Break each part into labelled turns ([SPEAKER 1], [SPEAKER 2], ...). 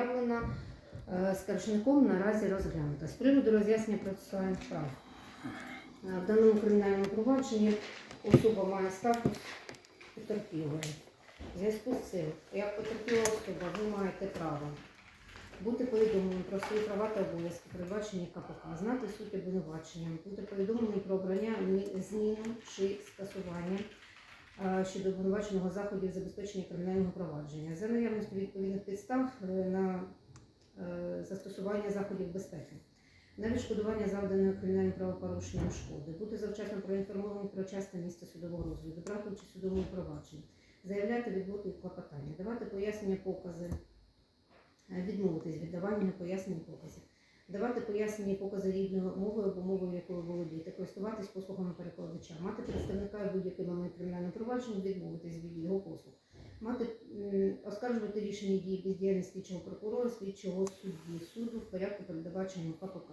[SPEAKER 1] заявлена е, скаржником наразі розглянута. З приводу роз'яснення процесуальних прав. Е, В даному кримінальному провадженні особа має статус потерпілої. В зв'язку з цим, як потерпіла особа, ви маєте право бути повідомленим про свої права та обов'язки, передбачені КПК, знати суть обвинувачення, бути повідомленим про обрання мі- зміну чи скасування щодо обвинуваченого заходів забезпечення кримінального провадження. За наявності відповідних підстав е, на е, застосування заходів безпеки. На відшкодування завданої кримінальним правопорушенням шкоди, бути завчасно проінформованим про час та місце судового розгляду, брати участь судовому провадженні, заявляти відводи і клопотання, давати пояснення покази, е, відмовитись від давання пояснень показів, давати пояснення покази рідною мовою або мовою, якою володієте, користуватись послугами перекладача, мати представника будь-який момент кримінального провадження, відмовитись від його послуг, мати оскаржувати рішення дії бездіяльності слідчого прокурора, слідчого судді суду в порядку передбаченому КПК.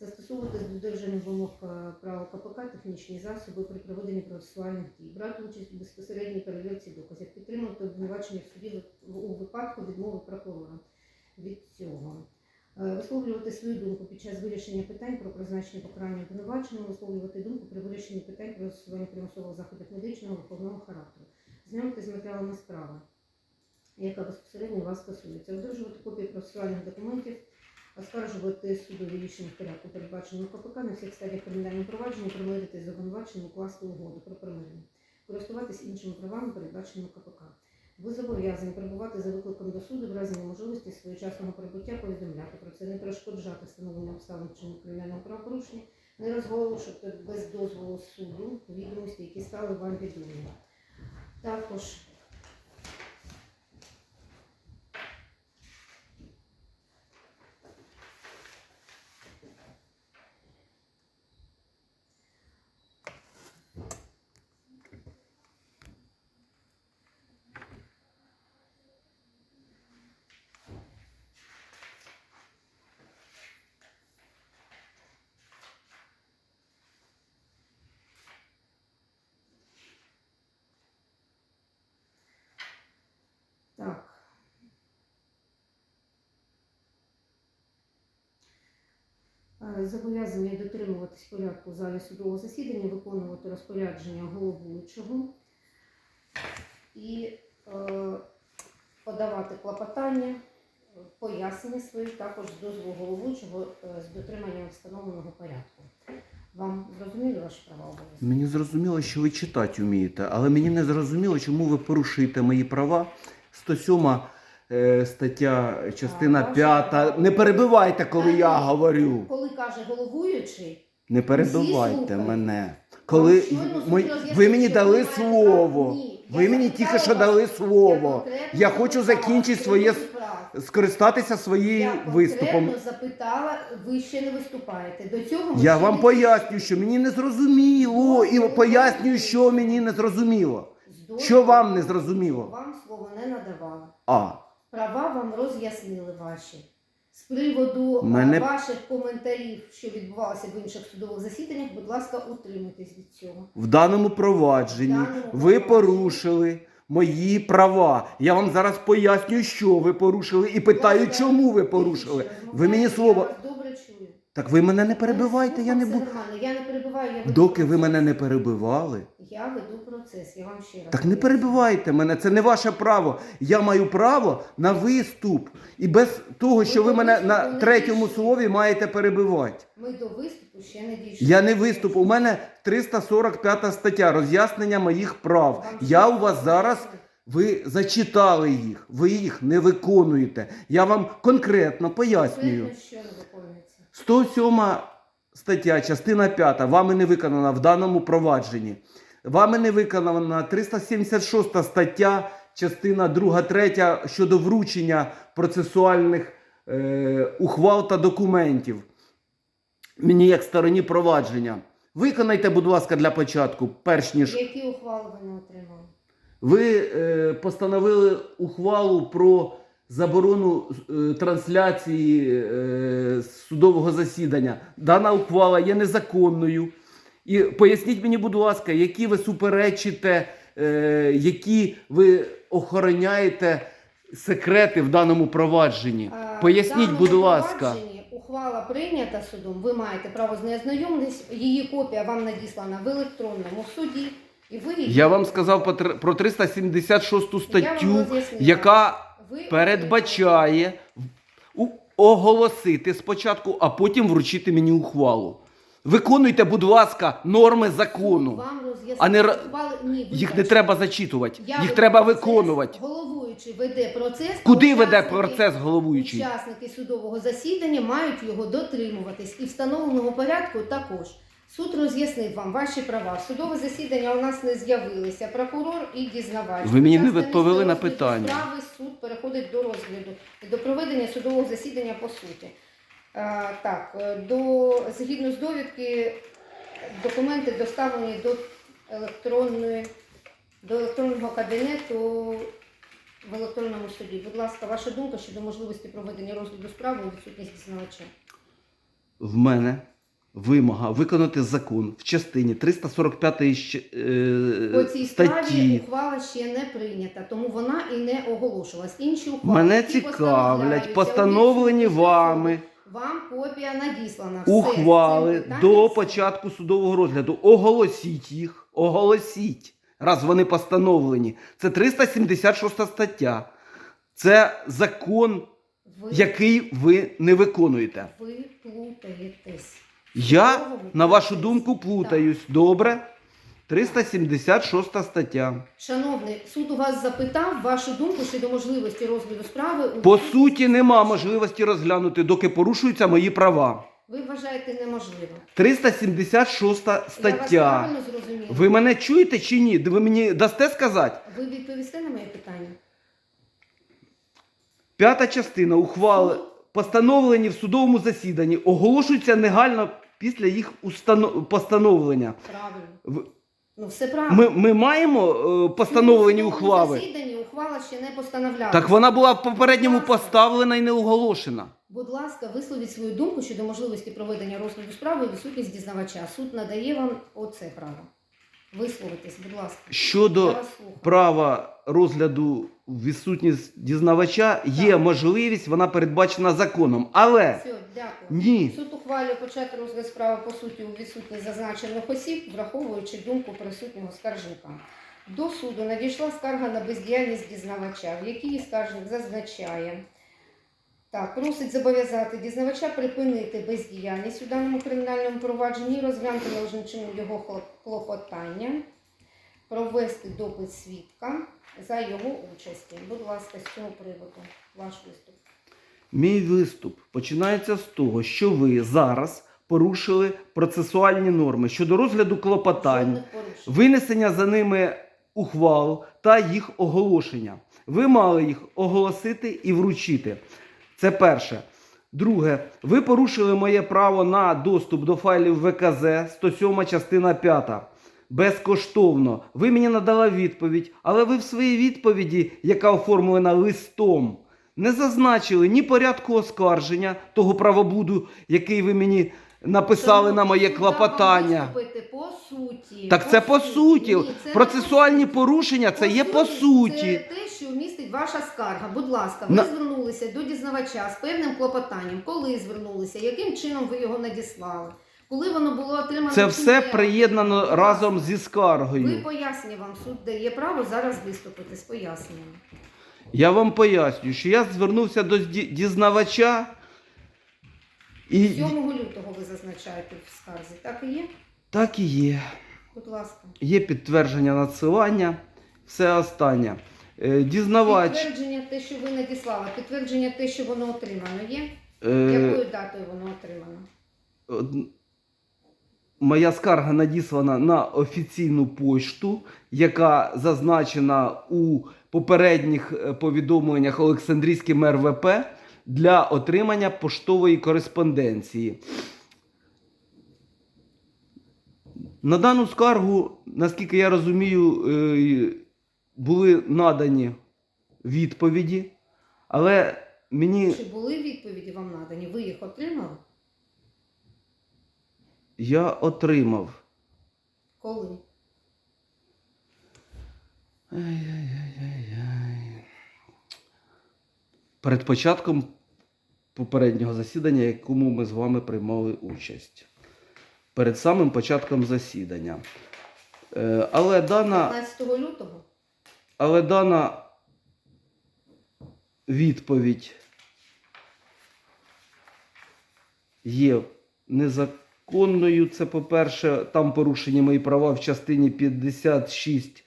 [SPEAKER 1] Застосовувати з додержанням вимог е, права КПК технічні засоби при проведенні процесуальних дій, брати участь у безпосередній перевірці доказів, підтримувати обвинувачення в суді у випадку відмови прокурора. Від цього. Е, Висловлювати свою думку під час вирішення питань про призначення покарання обвинуваченого, висловлювати думку при вирішенні питань про застосування примусових заходів медичного виховного характеру, знайомити з матеріалами справи, яка безпосередньо вас стосується, одержувати копії процесуальних документів, оскаржувати судові рішення в порядку, передбаченого КПК на всіх стадіях кримінального провадження, примирити з обвинуваченим, укласти угоду про примирення, користуватись іншими правами, передбаченими КПК. Ви зобов'язані перебувати за викликом до суду в разі неможливості своєчасного прибуття, повідомляти про це, не перешкоджати встановлення обставин чи кримінального правопорушення, не розголошувати без дозволу суду відомості, які стали вам відомі. Також так. Е, дотримуватись порядку в залі судового засідання, виконувати розпорядження головуючого і е, подавати клопотання, пояснення свої також з дозволу головуючого е, з дотриманням встановленого порядку. Вам зрозуміли ваші права обов'язки?
[SPEAKER 2] Мені зрозуміло, що ви читати вмієте, але мені не зрозуміло, чому ви порушуєте мої права. 107 е, стаття, частина 5.
[SPEAKER 1] права.
[SPEAKER 2] Не перебивайте, коли я говорю.
[SPEAKER 1] Коли каже головуючий,
[SPEAKER 2] Не перебивайте
[SPEAKER 1] слухають.
[SPEAKER 2] мене. Коли
[SPEAKER 1] щойно
[SPEAKER 2] мої- ви мені
[SPEAKER 1] що
[SPEAKER 2] дали
[SPEAKER 1] ви
[SPEAKER 2] слово.
[SPEAKER 1] Ні,
[SPEAKER 2] Ви
[SPEAKER 1] я
[SPEAKER 2] мені тільки що дали слово.
[SPEAKER 1] конкретно
[SPEAKER 2] Я хочу
[SPEAKER 1] запитала
[SPEAKER 2] закінчити своє
[SPEAKER 1] прав.
[SPEAKER 2] скористатися своїм
[SPEAKER 1] Я
[SPEAKER 2] виступом.
[SPEAKER 1] конкретно запитала, ви ще не виступаєте. До цього ми
[SPEAKER 2] Я
[SPEAKER 1] ще
[SPEAKER 2] вам
[SPEAKER 1] не
[SPEAKER 2] поясню, що мені не зрозуміло, і пояснюю, що мені не зрозуміло. Що вам не зрозуміло?
[SPEAKER 1] Вам слово не надавала.
[SPEAKER 2] А.
[SPEAKER 1] Права вам роз'яснили ваші. З приводу
[SPEAKER 2] Мене-
[SPEAKER 1] ваших коментарів, що відбувалося в інших судових засіданнях, будь ласка, утримуйтесь від цього.
[SPEAKER 2] В даному провадженні
[SPEAKER 1] В даному
[SPEAKER 2] ви
[SPEAKER 1] провадженні.
[SPEAKER 2] порушили мої права. Я вам зараз пояснюю, що ви порушили, і питаю, чому ви порушили. Ви мені слово.
[SPEAKER 1] Я вас добре чую.
[SPEAKER 2] Так ви мене не перебивайте, я не буду.
[SPEAKER 1] Я не перебиваю, я веду
[SPEAKER 2] Доки ви
[SPEAKER 1] процес.
[SPEAKER 2] мене не перебивали.
[SPEAKER 1] Я веду процес, я вам ще раз.
[SPEAKER 2] Так не
[SPEAKER 1] поясню.
[SPEAKER 2] перебивайте мене, це не ваше право. Я маю право на виступ. І без того, що ви мене на третьому слові маєте перебивати.
[SPEAKER 1] Ми до виступу ще не дійшли.
[SPEAKER 2] Я не виступ. У мене 345 стаття роз'яснення моїх прав. Я у вас зараз. Ви зачитали їх, ви їх не виконуєте. Я вам конкретно пояснюю. 107 стаття, частина 5, вами не виконана в даному провадженні. Вами не виконана 376 стаття, частина 2, 3 щодо вручення процесуальних е, ухвал та документів. Мені як стороні провадження. Виконайте, будь ласка, для початку, перш ніж
[SPEAKER 1] Які ухвали ви не отримали?
[SPEAKER 2] ви е, постановили ухвалу про заборону е, трансляції е, судового засідання. Дана ухвала є незаконною. І поясніть мені, будь ласка, які ви суперечите, е, які ви охороняєте секрети в даному провадженні? Поясніть,
[SPEAKER 1] даному
[SPEAKER 2] будь ласка.
[SPEAKER 1] Ухвала прийнята судом. Ви маєте право з нею ознайомитись. Її копія вам надіслана в електронному суді. І ви її-
[SPEAKER 2] Я вам сказав про 376 статтю, яка
[SPEAKER 1] Ви
[SPEAKER 2] передбачає у- оголосити спочатку, а потім вручити мені ухвалу. Виконуйте, будь ласка, норми закону.
[SPEAKER 1] вам
[SPEAKER 2] а не ра-
[SPEAKER 1] Ні,
[SPEAKER 2] Їх не
[SPEAKER 1] вибачте.
[SPEAKER 2] треба зачитувати,
[SPEAKER 1] Я
[SPEAKER 2] їх
[SPEAKER 1] веду
[SPEAKER 2] треба
[SPEAKER 1] процес,
[SPEAKER 2] виконувати.
[SPEAKER 1] Головуючий веде процес.
[SPEAKER 2] Куди веде
[SPEAKER 1] учасники-
[SPEAKER 2] процес головуючий?
[SPEAKER 1] Учасники судового засідання мають його дотримуватись і встановленого порядку також. Суд роз'яснив вам ваші права. Судове засідання у нас не з'явилися. Прокурор і дізнавач.
[SPEAKER 2] Ви мені не відповіли на питання.
[SPEAKER 1] Справи суд переходить до розгляду і до проведення судового засідання по суті. А, так, е, до згідно з довідки, документи доставлені до електронної до електронного кабінету в електронному суді. Будь ласка, ваша думка щодо можливості проведення розгляду справи у відсутність дізнавача.
[SPEAKER 2] В мене вимога виконати закон в частині 345 щ-
[SPEAKER 1] По
[SPEAKER 2] е,
[SPEAKER 1] цій справі
[SPEAKER 2] статті.
[SPEAKER 1] ухвала ще не прийнята, тому вона і не оголошувалась. Інші ухвали
[SPEAKER 2] Мене
[SPEAKER 1] які
[SPEAKER 2] цікавлять
[SPEAKER 1] постановляються у
[SPEAKER 2] постановлені вами.
[SPEAKER 1] Вам копія надіслана. Все,
[SPEAKER 2] ухвали
[SPEAKER 1] цим питанням
[SPEAKER 2] до
[SPEAKER 1] все.
[SPEAKER 2] початку судового розгляду. Оголосіть їх, оголосіть, раз вони постановлені. Це 376 стаття. Це закон,
[SPEAKER 1] Ви,
[SPEAKER 2] який ви не виконуєте.
[SPEAKER 1] ви плутаєтесь.
[SPEAKER 2] Я, на вашу думку, плутаюсь. Добре? 376 стаття.
[SPEAKER 1] Шановний, суд у вас запитав вашу думку щодо можливості розгляду справи. у
[SPEAKER 2] По суті, нема можливості розглянути, доки порушуються мої права.
[SPEAKER 1] Ви вважаєте неможливо.
[SPEAKER 2] 376
[SPEAKER 1] Я вас
[SPEAKER 2] стаття.
[SPEAKER 1] правильно зрозуміла?
[SPEAKER 2] Ви мене чуєте чи ні? Ви мені дасте сказати?
[SPEAKER 1] Ви відповісте на моє питання?
[SPEAKER 2] П'ята частина ухвали, постановлені в судовому засіданні, оголошуються негайно після їх установ... постановлення.
[SPEAKER 1] Правильно. Ну все правильно.
[SPEAKER 2] Ми, ми маємо е, постановлені
[SPEAKER 1] Ну,
[SPEAKER 2] ухвали.
[SPEAKER 1] засіданні ухвала ще не постановлялася.
[SPEAKER 2] Так вона була в попередньому поставлена і не оголошена.
[SPEAKER 1] Будь ласка, висловіть свою думку щодо можливості проведення розгляду справи у відсутність дізнавача. Суд надає вам оце право. Висловитись, будь ласка. Я
[SPEAKER 2] Щодо
[SPEAKER 1] вас слухаю.
[SPEAKER 2] права розгляду відсутність дізнавача, є
[SPEAKER 1] Так.
[SPEAKER 2] можливість, вона передбачена законом. Але
[SPEAKER 1] Все, дякую.
[SPEAKER 2] ні,
[SPEAKER 1] Суд ухвалює почати розгляд справи по суті у відсутність зазначених осіб, враховуючи думку присутнього скаржника. До суду надійшла скарга на бездіяльність дізнавача, в якій скаржник зазначає. Так, просить зобов'язати дізнавача припинити бездіяльність у даному кримінальному провадженні і розглянути належним чином його клопотання, провести допит свідка за його участі. Будь ласка, з цього приводу ваш виступ.
[SPEAKER 2] мій виступ починається з того, що ви зараз порушили процесуальні норми щодо розгляду клопотань. Винесення за ними ухвал та їх оголошення. Ви мали їх оголосити і вручити. Це перше. Друге, ви порушили моє право на доступ до файлів ВКЗ 107 частина 5. Безкоштовно. Ви мені надали відповідь, але ви в своїй відповіді, яка оформлена листом, не зазначили ні порядку оскарження того правоблуду, який ви мені написали на моє
[SPEAKER 1] суд дав вам
[SPEAKER 2] клопотання.
[SPEAKER 1] виступити по суті.
[SPEAKER 2] Так це по суті.
[SPEAKER 1] Ні, це не
[SPEAKER 2] Процесуальні
[SPEAKER 1] по
[SPEAKER 2] порушення це є по
[SPEAKER 1] Це
[SPEAKER 2] суті.
[SPEAKER 1] те, що містить ваша скарга. Будь ласка, ви
[SPEAKER 2] На-
[SPEAKER 1] звернулися до дізнавача з певним клопотанням. Коли звернулися, яким чином ви його надіслали? Коли воно було отримано?
[SPEAKER 2] Це все
[SPEAKER 1] ні?
[SPEAKER 2] приєднано разом зі
[SPEAKER 1] Ви
[SPEAKER 2] скаргою.
[SPEAKER 1] вам, суд дає право зараз виступити з поясненням.
[SPEAKER 2] Я вам пояснюю, що я звернувся до ді- дізнавача і
[SPEAKER 1] 7 лютого ви зазначаєте в скарзі. Так і є?
[SPEAKER 2] так і є.
[SPEAKER 1] Будь ласка.
[SPEAKER 2] Є підтвердження надсилання, все останнє. Е, Дізнавач.
[SPEAKER 1] Підтвердження те, що ви надіслали, підтвердження те, що воно отримано, є?
[SPEAKER 2] е,
[SPEAKER 1] Якою датою воно отримано?
[SPEAKER 2] од- Моя скарга надіслана на офіційну пошту, яка зазначена у попередніх е, повідомленнях Олександрійським РВП для отримання поштової кореспонденції. На дану скаргу, наскільки я розумію, е, були надані відповіді, але мені
[SPEAKER 1] Чи були відповіді вам надані? Ви їх отримали?
[SPEAKER 2] Я отримав.
[SPEAKER 1] Коли?
[SPEAKER 2] Ай-яй-яй-яй-яй. перед початком попереднього засідання, якому ми з вами приймали участь. Перед самим початком засідання. Е, Але дана,
[SPEAKER 1] 15 лютого?
[SPEAKER 2] але дана відповідь є незаконною. Це, по-перше, там порушені мої права в частині 56,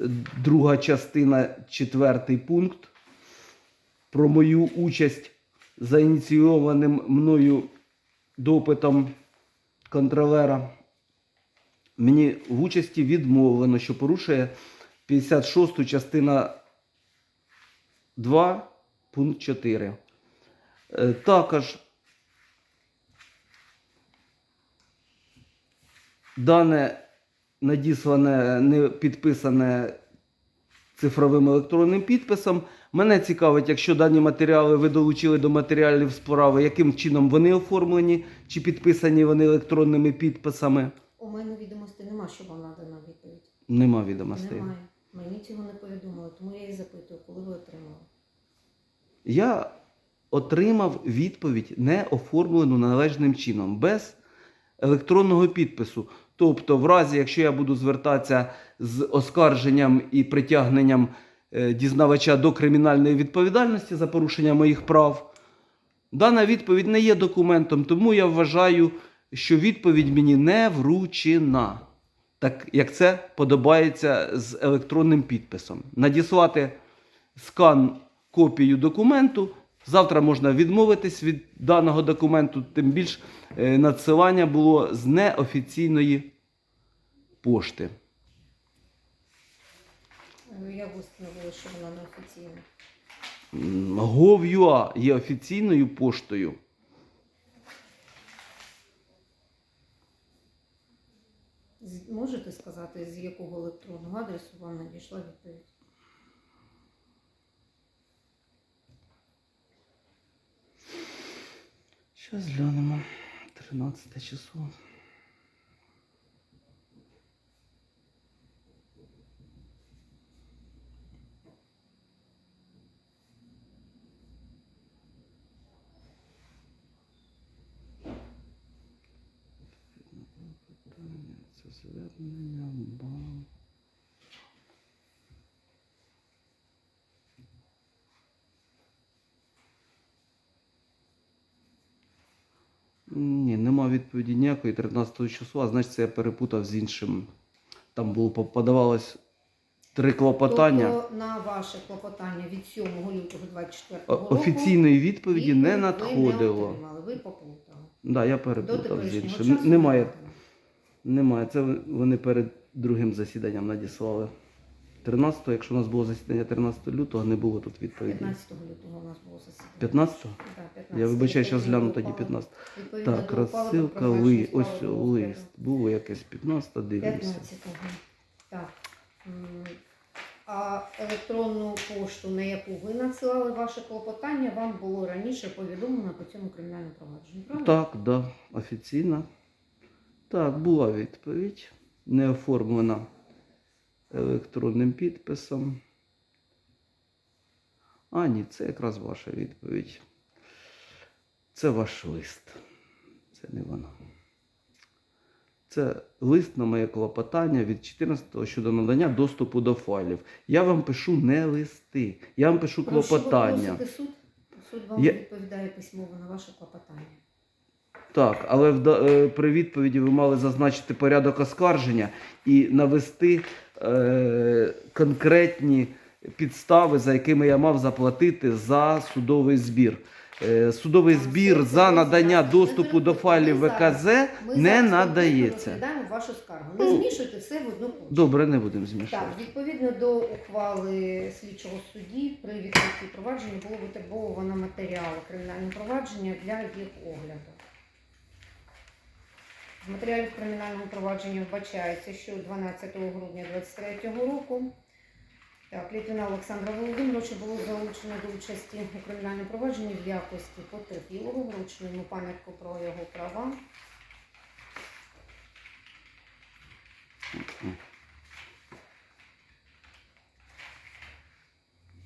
[SPEAKER 2] е, друга частина, четвертий пункт. Про мою участь за ініційованим мною допитом контролера. Мені в участі відмовлено, що порушує 56 частина 2, пункт 4. Е, Також дане надіслане, не підписане цифровим електронним підписом. Мене цікавить, якщо дані матеріали ви долучили до матеріалів справи, яким чином вони оформлені, чи підписані вони електронними підписами.
[SPEAKER 1] У мене відомостей нема, що вам надана відповідь.
[SPEAKER 2] Нема відомостей.
[SPEAKER 1] Немає. Мені цього не повідомили, тому я і запитую, коли ви отримали.
[SPEAKER 2] Я отримав відповідь не оформлену належним чином, без електронного підпису. Тобто, в разі, якщо я буду звертатися з оскарженням і притягненням е, дізнавача до кримінальної відповідальності за порушення моїх прав, дана відповідь не є документом, тому я вважаю, що відповідь мені не вручена, так як це подобається з електронним підписом. Надіслати скан копію документу. Завтра можна відмовитись від даного документу, тим більш е, надсилання було з неофіційної пошти.
[SPEAKER 1] Е, Я встановила, що вона не офіційна.
[SPEAKER 2] Gov.ua є офіційною поштою.
[SPEAKER 1] Можете сказати, з якого електронного адресу вам надійшла відповідь?
[SPEAKER 2] Зараз глянемо. 13 число. Звернення банк. Ні, нема відповіді ніякої 13 числа, значить це я перепутав з іншим. Там було подавалось три клопотання.
[SPEAKER 1] Тобто на ваше клопотання від 7 лютого 24 року
[SPEAKER 2] Офіційної відповіді не
[SPEAKER 1] відповідь Ви не
[SPEAKER 2] надходило.
[SPEAKER 1] отримали, ви поплутали.
[SPEAKER 2] Да, я перепутав з іншим. Немає, немає. Це вони перед другим засіданням надіслали. 13, якщо у нас було засідання 13 лютого, не було тут відповіді.
[SPEAKER 1] 15 лютого у нас було засідання.
[SPEAKER 2] 15?
[SPEAKER 1] Да, 15.
[SPEAKER 2] Я вибачаю, зараз
[SPEAKER 1] Відповідно
[SPEAKER 2] гляну тоді 15.
[SPEAKER 1] відповідно
[SPEAKER 2] Так,
[SPEAKER 1] до ухвали про
[SPEAKER 2] розсилка, ли, ось лист. Було якесь 15, дивлюся.
[SPEAKER 1] 15-го. Так. М, А електронну пошту, на яку ви надсилали ваше клопотання, вам було раніше повідомлено по цьому кримінальному провадженню. Правильно?
[SPEAKER 2] Так, да, офіційно. Так, була відповідь. Не оформлена електронним підписом. А, ні, це якраз ваша відповідь. Це ваш лист. Це не вона. Це лист на моє клопотання від 14-го щодо надання доступу до файлів. Я вам пишу не листи, я вам пишу
[SPEAKER 1] Про що ви
[SPEAKER 2] клопотання.
[SPEAKER 1] суд? Суд вам
[SPEAKER 2] Я-
[SPEAKER 1] відповідає письмово на ваше клопотання.
[SPEAKER 2] Так, але в, е, при відповіді ви мали зазначити порядок оскарження і навести е, конкретні підстави, за якими я мав заплатити за судовий збір. Е, судовий збір за надання доступу до файлів ВКЗ
[SPEAKER 1] Ми
[SPEAKER 2] не надається.
[SPEAKER 1] розглядаємо вашу скаргу.
[SPEAKER 2] Ну,
[SPEAKER 1] Не змішуйте все в одну кучу.
[SPEAKER 2] Добре, не будемо
[SPEAKER 1] Так,
[SPEAKER 2] змішувати.
[SPEAKER 1] відповідно до ухвали слідчого судді при відкритті провадження було витребовано матеріали кримінального провадження для їх огляду. В матеріалів кримінальному провадження вбачається, що 12 грудня 2023 року так, Літвіна Олександра Володимировича було залучено до участі у кримінальному провадженні в якості потерпілого, вручено йому пам'ятку про його права.